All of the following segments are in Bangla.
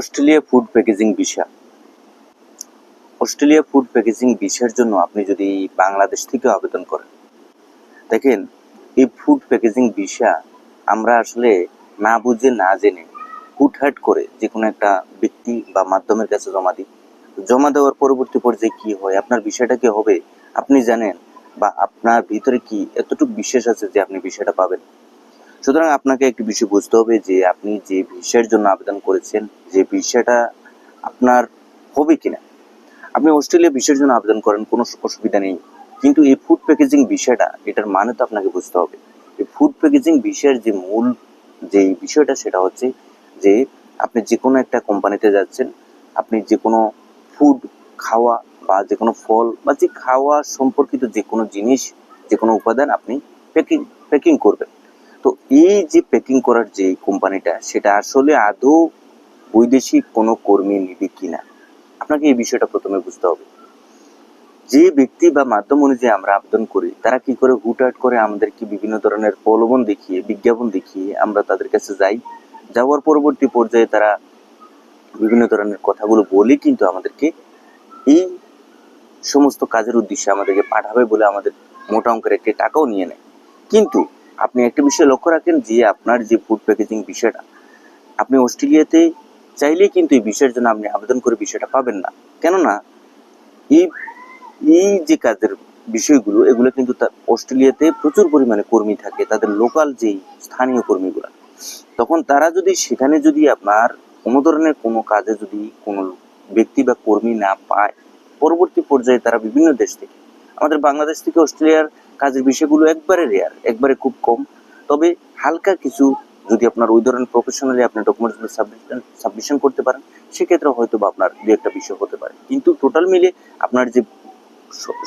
Australia food packaging visa. Australia food packaging ভিসার জন্য আপনি যদি বাংলাদেশ থেকে আবেদন করেন, দেখেন, এই ফুড প্যাকেজিং ভিসা আমরা আসলে না বুঝে, না জেনে হুটহাট করে যে কোনো একটা ব্যক্তি বা মাধ্যমের কাছে জমা দিই। জমা দেওয়ার পরবর্তী পর্যায়ে কি হয়? আপনার বিষয়টা কি হবে? আপনি জানেন বা আপনার ভিতরে কি এতটুকু বিশ্বাস আছে যে আপনি বিষয়টা পাবেন? সুতরাং আপনাকে একটি বিষয় বুঝতে হবে যে আপনি যে ভিসার জন্য আবেদন করেছেন, যে ভিসাটা আপনার হবে কিনা। আপনি অস্ট্রেলিয়া ভিসার জন্য আবেদন করেন, কোনো অসুবিধা নেই। কিন্তু এই ফুড প্যাকেজিং বিষয়টা এটার মানে তো আপনাকে বুঝতে হবে। এই ফুড প্যাকেজিং বিষয়ের যে মূল, যে বিষয়টা সেটা হচ্ছে যে আপনি যে কোনো একটা কোম্পানিতে যাচ্ছেন, আপনি যে কোনো ফুড খাওয়া বা যে কোনো ফল বা যে খাওয়া সম্পর্কিত যে কোনো জিনিস যে কোনো উপাদান আপনি প্যাকিং প্যাকিং করবেন। এই যে প্যাকিং করার যে কোম্পানিটা সেটা আসলে আদৌ বৈদেশিক কোনো কর্মী নিবে কিনা? আপনাকে এই বিষয়টা প্রথমে বুঝতে হবে। যে ব্যক্তি বা মাধ্যম অনুযায়ী আমরা আবেদন করি, তারা কি করে হুটহাট করে আমাদেরকে বিভিন্ন ধরনের প্রলোভন দেখিয়ে, বিজ্ঞাপন দেখিয়ে আমরা তাদের কাছে যাই। যাওয়ার পরবর্তী পর্যায়ে তারা বিভিন্ন ধরনের কথাগুলো বলে কিন্তু আমাদেরকে এই সমস্ত কাজের উদ্দেশ্যে আমাদেরকে পাঠাবে বলে আমাদের মোটা অঙ্কের একটি টাকাও নিয়ে নেয়। কিন্তু আপনি একটা বিষয় লক্ষ্য রাখেন যে আপনার যে ফুড প্যাকেজিং বিষয়টা, আপনি অস্ট্রেলিয়াতে চাইলে কিন্তু এই বিষয়ের জন্য আপনি আবেদন করে বিষয়টা পাবেন না। কেননা, এই এই যে কাজের বিষয়গুলো, এগুলো কিন্তু অস্ট্রেলিয়াতে প্রচুর পরিমাণে কর্মী থাকে, তাদের লোকাল যেই স্থানীয় কর্মীগুলো, তখন তারা যদি সেখানে যদি আপনার কোনো ধরনের কোনো কাজে যদি কোনো ব্যক্তি বা কর্মী না পায়, পরবর্তী পর্যায়ে তারা বিভিন্ন দেশ থেকে, আমাদের বাংলাদেশ থেকে অস্ট্রেলিয়ার কাজের বিষয়গুলো একবারে রেয়ার একবারে খুব কম। তবে হালকা কিছু যদি আপনার ওই ধরনের প্রফেশনালি আপনার ডকুমেন্টসগুলো সাবমিশন সাবমিশন করতে পারেন সেক্ষেত্রে হয়তো বা আপনার দু একটা বিষয় হতে পারে। কিন্তু টোটাল মিলে আপনার যে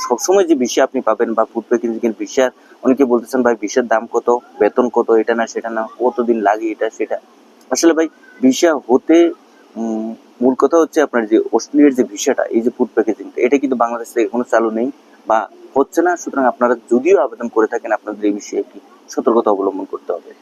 সবসময় যে বিষয় আপনি পাবেন বা ফুড প্যাকেজিং এর বিষয়, অনেকে বলতেছেন, ভাই, বিষয়ের দাম কত? বেতন কত? এটা না, সেটা না। কতদিন লাগে এটা, সেটা? আসলে ভাই ভিসা হতে মূল কথা হচ্ছে আপনার যে অস্ট্রেলিয়ার যে ভিসাটা এই যে ফুড প্যাকেজিংটা এটা কিন্তু বাংলাদেশ থেকে এখনও চালু নেই। বা হচ্ছে না, সুতরাং আপনারা যদিও আবেদন করে থাকেন, আপনাদের এই বিষয়ে একটি সতর্কতা অবলম্বন করতে হবে।